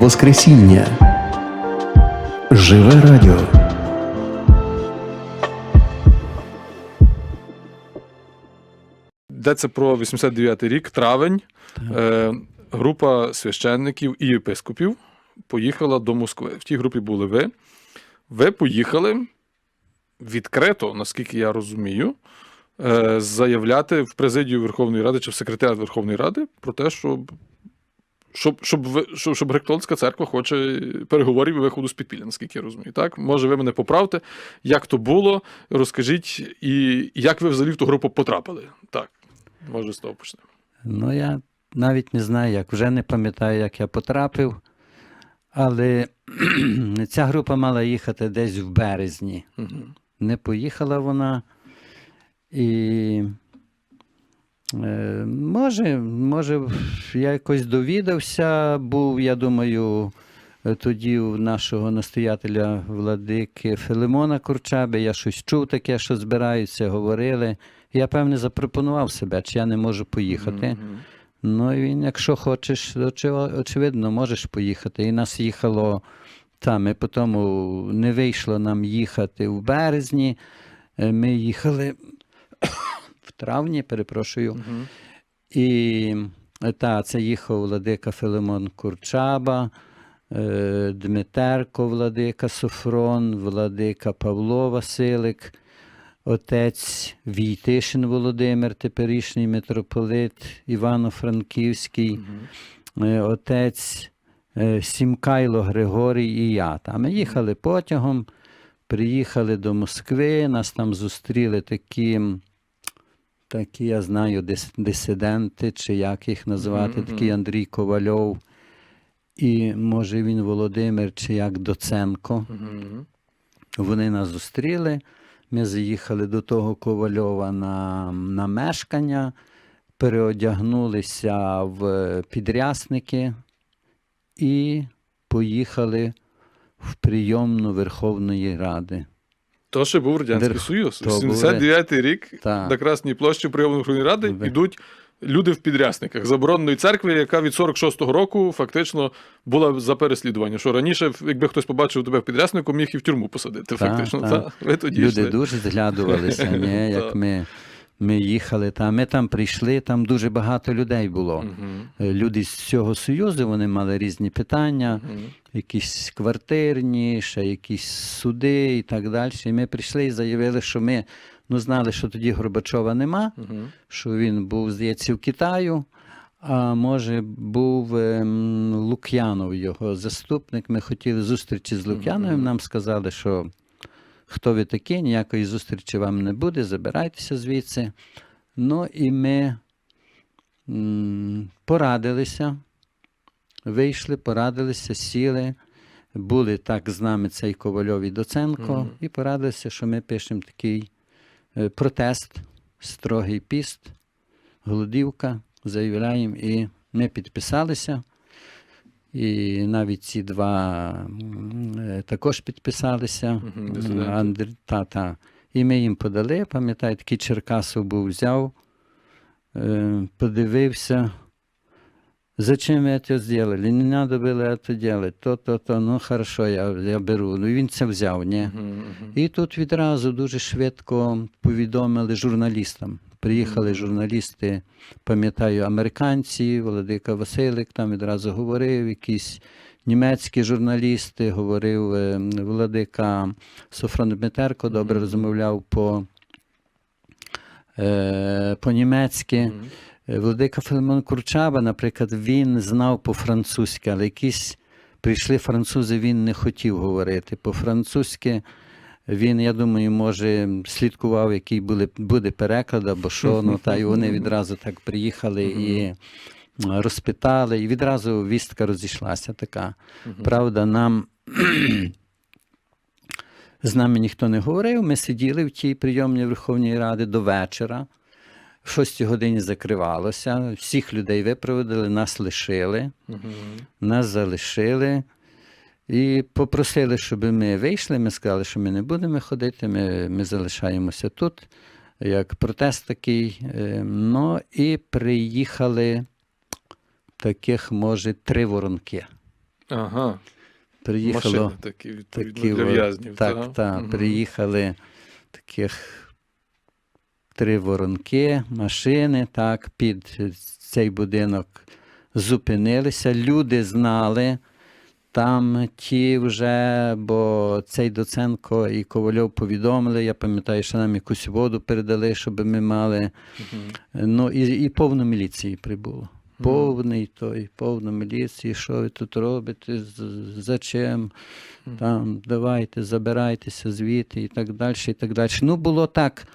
Воскресіння. Живе радіо. Йдеться про 89-й рік, травень. Е, група священників і єпископів поїхала до Москви. В тій групі були ви. Ви поїхали відкрито, наскільки я розумію, е, заявляти в президію Верховної Ради чи в секретаріат Верховної Ради про те, щоб. Щоб, щоб, щоб, щоб Греко-католицька церква хоче переговорів і виходу з підпілля, наскільки я розумію. Так? Може, ви мене поправте, як то було, розкажіть, і як ви взагалі в ту групу потрапили. Так, може, з того почнемо. Ну, я навіть не знаю, як вже не пам'ятаю, як я потрапив. Але ця група мала їхати десь в березні. Угу. Не поїхала вона. І може, може, я якось довідався, був, я думаю, е, тоді у нашого настоятеля владики Филимона Курчаби. Я щось чув таке, що збираються, говорили. Я, певне, запропонував себе, чи я не можу поїхати. Ну, і він, якщо хочеш, очевидно, можеш поїхати. І нас їхало там, і потім не вийшло нам їхати в березні. Е, Ми їхали травні, перепрошую. Угу. І е, та, це їхав владика Филимон Курчаба, е, Дмитерко Владика Софрон, владика Павло Василик, отець Війтишин Володимир, теперішній митрополит Івано-Франківський, е, отець Сімкайло Григорій і я. Та ми їхали потягом, приїхали до Москви, нас там зустріли такі. Такі, я знаю, дис- дисиденти, чи як їх назвати, Мгм, такий. Андрій Ковальов, і може він Володимир, чи як Доценко. Угу. Вони нас зустріли. Ми заїхали до того Ковальова на, на мешкання, переодягнулися в підрясники і поїхали в прийомну Верховної Ради. То ще був Радянський Дер... Союз. то був 79-й рік Та. на Красній площі прийомної Верховної Ради Ви- йдуть люди в підрясниках забороненої церкви, яка від 46-го року фактично була за переслідування. Що раніше, якби хтось побачив тебе в підряснику, міг і в тюрму посадити. Та, фактично. Та. Та? Ви тоді Люди йшли. дуже зглядувалися, ні, як ми, ми їхали. Та ми там прийшли, там дуже багато людей було. Е, Люди з цього союзу вони мали різні питання. Мгм. якісь квартирні, ще якісь суди і так далі. І ми прийшли і заявили, що ми ну, знали, що тоді Горбачова нема, Мгм. що він був, здається, в Китаю. А може, був ем, Лук'янов, його заступник. Ми хотіли зустрічі з Лук'яновим. Нам сказали, що хто ви такі, ніякої зустрічі вам не буде, забирайтеся звідси. Ну і ми порадилися, вийшли, порадилися, сіли. Були так з нами цей Ковальов і Доценко, Мгм. і порадилися, що ми пишемо такий е, протест, строгий піст, голодівка, заявляємо, і ми підписалися. І навіть ці два м, е, також підписалися. Мгм, М, дисиденти. Андр... Та, та. І ми їм подали, пам'ятаю, такий Черкасов був взяв, е, подивився. Зачем вы это сделали? Не надо было это делать. То, то, то. Ну, хорошо, я, я беру. Ну, і він це взяв, ні. Мгм. Мгм. І тут відразу дуже швидко повідомили журналістам. Приїхали журналісти, пам'ятаю, американці, Володика Василик там відразу говорив, якісь німецькі журналісти, говорив е, Володика Софрон Дмитерко, добре розмовляв по, е, по-німецьки. Мгм. Е, Владика Филимон Курчаба, наприклад, він знав по-французьки, але якісь прийшли французи, він не хотів говорити. По-французьки він, я думаю, може, слідкував, який буде, буде переклад або що. Ну, та й вони відразу так приїхали і розпитали, і відразу вістка розійшлася така. Правда, нам з нами ніхто не говорив. Ми сиділи в тій прийомній Верховній Ради до вечора. В 6 годині закривалося. Всіх людей випроводили, нас лишили, Мгм. нас залишили. І попросили, щоб ми вийшли. Ми сказали, що ми не будемо ходити, ми, ми залишаємося тут, як протест такий. Е, Ну і приїхали таких, може, три воронки. Ага. Приїхало Машини такі, відповідно, такі для в'язнів. Так, та? так. Приїхали таких три воронки, машини, так, під цей будинок зупинилися. Люди знали. Там ті вже, бо цей Доценко і Ковальов повідомили. Я пам'ятаю, що нам якусь воду передали, щоб ми мали. Мгм. Ну, і, і повно міліції прибуло. Повний той, повно міліції, що ви тут робите, з- зачем? Там, давайте, забирайтеся звідти і так далі. і так далі. Ну, було так,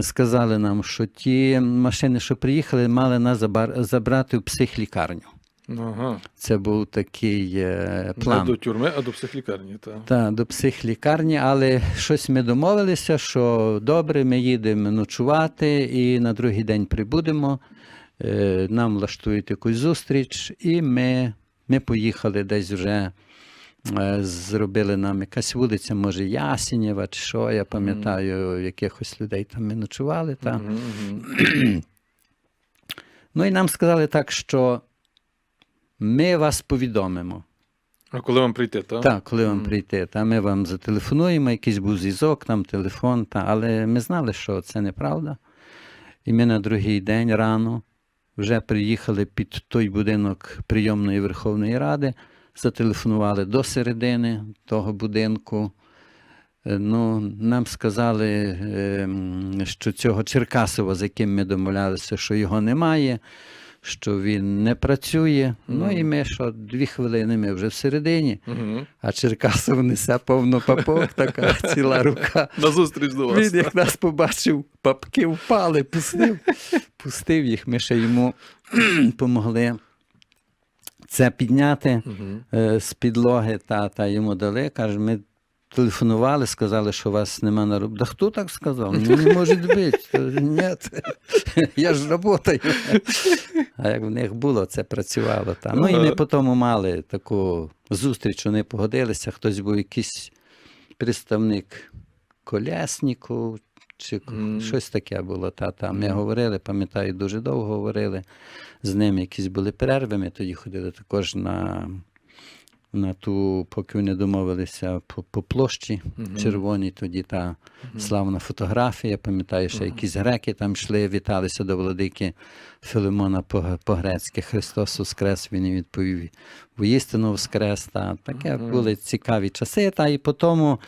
сказали нам, що ті машини, що приїхали, мали нас забрати в психлікарню. Ага. Це був такий е, Не до тюрми, а до психлікарні. Та. Так, до психлікарні, але щось ми домовилися, що добре, ми їдемо ночувати і на другий день прибудемо. Е, Нам влаштують якусь зустріч, і ми, ми поїхали десь вже. е, Зробили нам якась вулиця, може, Ясенєва, чи що, я пам'ятаю, якихось людей там ми ночували. Та. Мгм, мгм. Ну і нам сказали так, що ми вас повідомимо. А коли вам прийти, так? Так, коли вам Мгм. прийти, та ми вам зателефонуємо, якийсь був зв'язок, там телефон, та, але ми знали, що це неправда. І ми на другий день рано вже приїхали під той будинок прийомної Верховної Ради, зателефонували до середини того будинку. Е, Ну, нам сказали, е, що цього Черкасова, з яким ми домовлялися, що його немає, що він не працює. Ну і ми що, дві хвилини ми вже всередині, а Черкасов несе повно папок, така ціла рука. На зустріч до вас. Він як нас побачив, папки впали, пустив, пустив їх. Ми ще йому помогли це підняти Мгм. е, з підлоги, та, та йому дали. Каже, ми телефонували, сказали, що вас нема на роботі. Да хто так сказав? Ну, не може бути. Ні, я ж працюю. А як в них було, це працювало. Та. Ну і ми потім мали таку зустріч, вони погодилися, хтось був якийсь представник коляснику. Чи щось таке було. Та, та. Ми говорили, пам'ятаю, дуже довго говорили. З ними якісь були перерви. Ми тоді ходили також на, на ту, поки вони домовилися по, по площі Мгм. червоній, тоді та славна фотографія. Пам'ятаю, що якісь греки там йшли, віталися до владики Филимона по- по-грецьки. Христос Воскрес, він і відповів воістину Воскрес. Та. Таке Мгм. були цікаві часи. Та, і по тому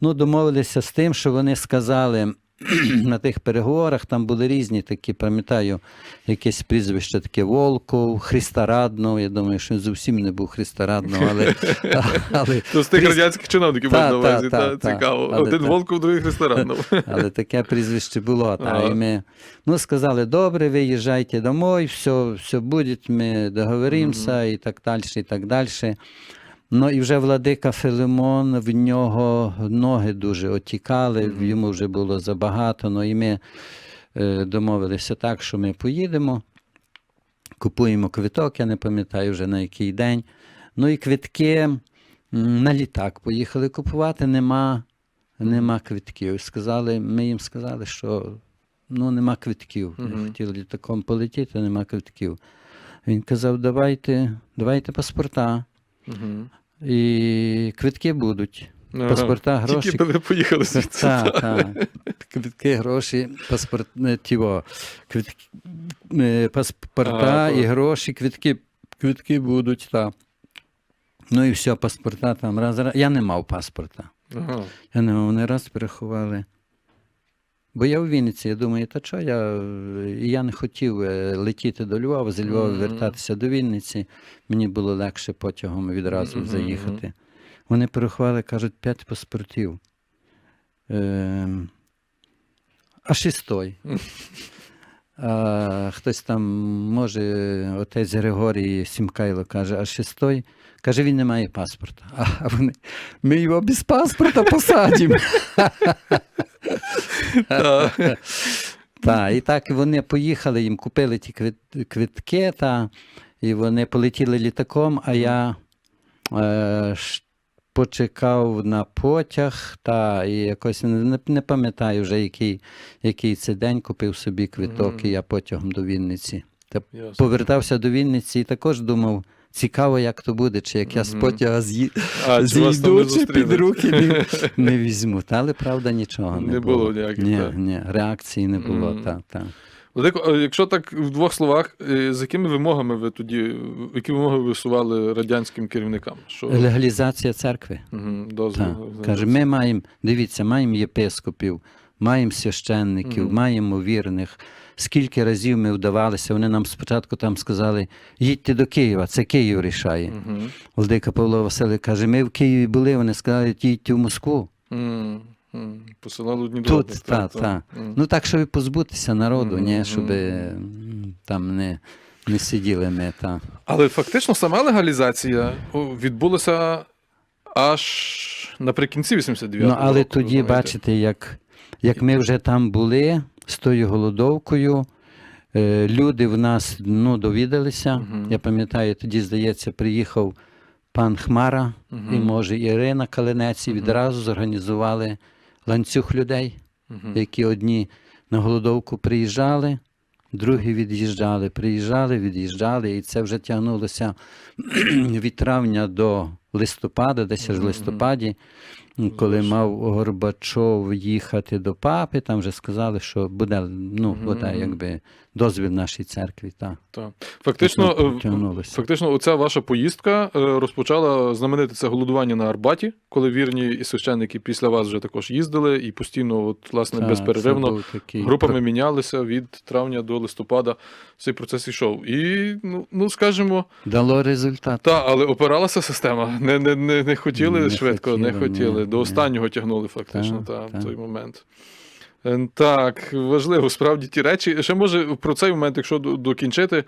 ну, домовилися з тим, що вони сказали. На тих переговорах там були різні такі, пам'ятаю, якесь прізвище таке Волков, Христораднов. Я думаю, що він зовсім не був Христораднов, але, але То з тих радянських чиновників на увазі, цікаво. Один. Волков, другий Христораднов. Але таке прізвище було. І ми ну, сказали, добре, ви їжджайте домой, все, все буде, ми договоримося і так далі, і так далі. Ну і вже владика Филимон, в нього ноги дуже отікали, йому вже було забагато. Ну і ми е, домовилися так, що ми поїдемо, купуємо квиток, я не пам'ятаю вже на який день. Ну і квитки на літак поїхали купувати, нема, нема квитків. Сказали, ми їм сказали, що ну, нема квитків. Мгм. хотіли літаком полетіти, нема квитків. Він казав, давайте, давайте паспорта. І квитки будуть. Ага. Паспорта, гроші. Тільки ви поїхали звідси. Так, так. Квитки, гроші, паспорт, не, тіво, квитки, е, паспорта і гроші, квитки, квитки будуть, так. Ну і все, паспорта там раз, раз. Я не мав паспорта. Ага. Я не мав, вони раз переховали. Бо я у Вінниці, я думаю, та що я. е, я не хотів е, летіти до Львова, з Львова Мгм. вертатися до Вінниці. Мені було легше потягом відразу Мгм, заїхати. Вони переховали, кажуть, п'ять паспортів. Ем, а шестой. А, хтось там, може, отець Григорій Сімкайло каже, а шестой. Каже, він не має паспорта. А вони, ми його без паспорта посадимо. Так. Та, і так вони поїхали, їм купили ті квитки, та, і вони полетіли літаком, а я е, почекав на потяг, та, і якось не, не пам'ятаю вже, який, який це день купив собі квиток, і я потягом до Вінниці. Та повертався до Вінниці і також думав, цікаво, як то буде, чи як я з потяга з'ї... А, чи зійду, чи під руки не, не візьмуть. Але правда нічого не, Не було ніяких, Ні, так. ні, реакції не було. Мгм. Та, та. Владико, а якщо так в двох словах, е, з якими вимогами ви тоді, які вимоги ви висували радянським керівникам? Що Легалізація церкви. Мгм, дозвіл? Каже, ми маємо, дивіться, маємо єпископів, маємо священників, Мгм. маємо вірних. Скільки разів ми вдавалися, вони нам спочатку там сказали, їдьте до Києва, це Київ рішає. Мгм. Владика Павло Васильович каже, ми в Києві були, вони сказали, їдьте в Москву. М, м. Посилали одні Тут, одних, та, та. М. Ну так, щоб позбутися народу, Мгм, ні, щоб там не, не сиділи ми. Та. Але фактично сама легалізація відбулася аж наприкінці 89-го Ну, але року. тоді, знаєте. бачите, як, як ми вже там були з тою голодовкою, е, люди в нас ну, довідалися. Мгм. Я пам'ятаю, тоді, здається, приїхав пан Хмара Мгм. і, може, Ірина Калинець, і відразу зорганізували ланцюг людей, Мгм. які одні на голодовку приїжджали, другі від'їжджали, приїжджали, від'їжджали, і це вже тягнулося від травня до листопада, десь аж в листопаді, коли мав Горбачов їхати до папи, там вже сказали, що буде ну, бодай, якби дозвіл нашій церкві. Та. Так. Фактично, е, фактично, оця ваша поїздка е, розпочала знамените це голодування на Арбаті, коли вірні і священники після вас вже також їздили і постійно, от, власне, Та, безперервно такий групами мінялися від травня до листопада. Цей процес йшов. І, ну, ну скажімо, Дало результат. та, але опиралася система. Не, не, не, не хотіли Не швидко, не хотіли, До останнього тягнули, фактично, Та, та, той момент. Е, Так, важливо, справді ті речі. Ще може про цей момент, якщо докінчити.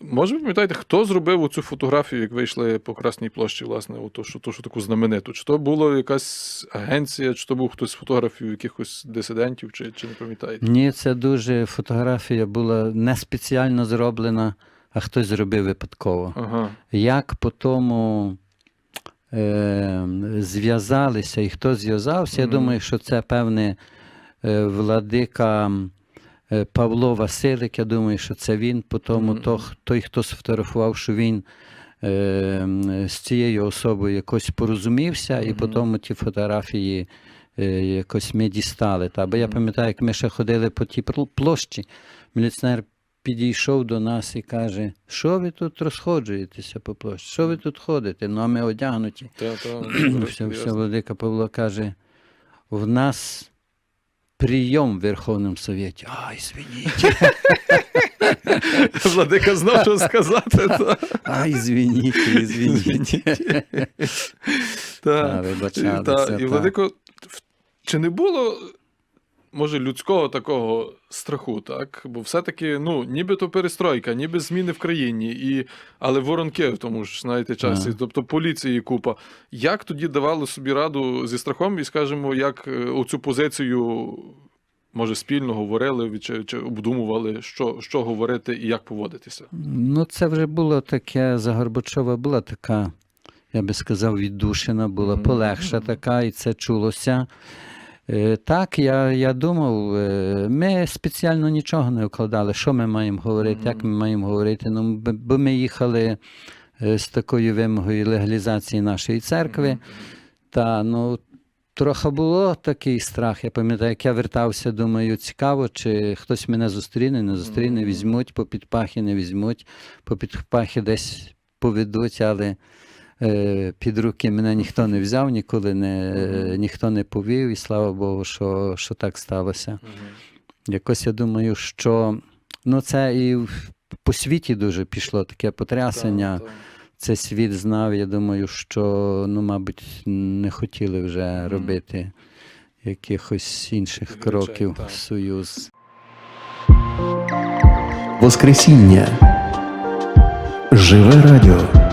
Може, ви пам'ятаєте, хто зробив оцю фотографію, як вийшли по Красній площі, власне, оту, що, що таку знамениту? Чи то була якась агенція, чи то був хтось з фотографів якихось дисидентів, чи, чи не пам'ятаєте? Ні, це дуже фотографія була не спеціально зроблена, а хтось зробив випадково. Ага. Як по тому е, зв'язалися і хто зв'язався, я думаю, що це певне е, владика е, Павло Василик. Я думаю, що це він. По тому то, той, хто сфотографував, що він е, з цією особою якось порозумівся, і Мгм. по тому ті фотографії. Якось ми дістали. Та. Бо я пам'ятаю, як ми ще ходили по тій площі, міліціонер підійшов до нас і каже: що ви тут розходжуєтеся по площі? Що ви тут ходите? Ну, а ми одягнуті. Та, та, Все, все, Владика Павло каже: в нас прийом в Верховному Совєті. Ай, звініть, Владика знав, що сказати. Ай, звініть, звініть. Та, Та. вибачалися, Та, та. І Владико, чи не було, може, людського такого страху, так? Бо все-таки, ну, нібито перестройка, ніби зміни в країні, і... але воронки в тому ж, знаєте, часі, Ага. тобто поліції купа. Як тоді давали собі раду зі страхом, і, скажімо, як е, оцю позицію, може, спільно говорили чи, чи обдумували, що, що говорити і як поводитися? Ну, це вже було таке, за Горбачова була така, я би сказав, віддушина, була полегша така, і це чулося. Е, Так, я, я думав, е, ми спеціально нічого не вкладали, що ми маємо говорити, як ми маємо говорити. Ну, бо ми їхали е, з такою вимогою легалізації нашої церкви. Та ну трохи було такий страх. Я пам'ятаю, як я вертався, думаю, цікаво, чи хтось мене зустріне, не зустріне, Мгм. візьмуть, по підпахи не візьмуть, по підпахи десь поведуть, але під руки мене ніхто не взяв, ніколи не, е, ніхто не повів, і слава Богу, що, що так сталося. Якось я думаю, що ну, це і по світі дуже пішло таке потрясення це світ знав. Я думаю, що, ну, мабуть, не хотіли вже робити якихось інших кроків в Союз. Воскресіння. Живе радіо.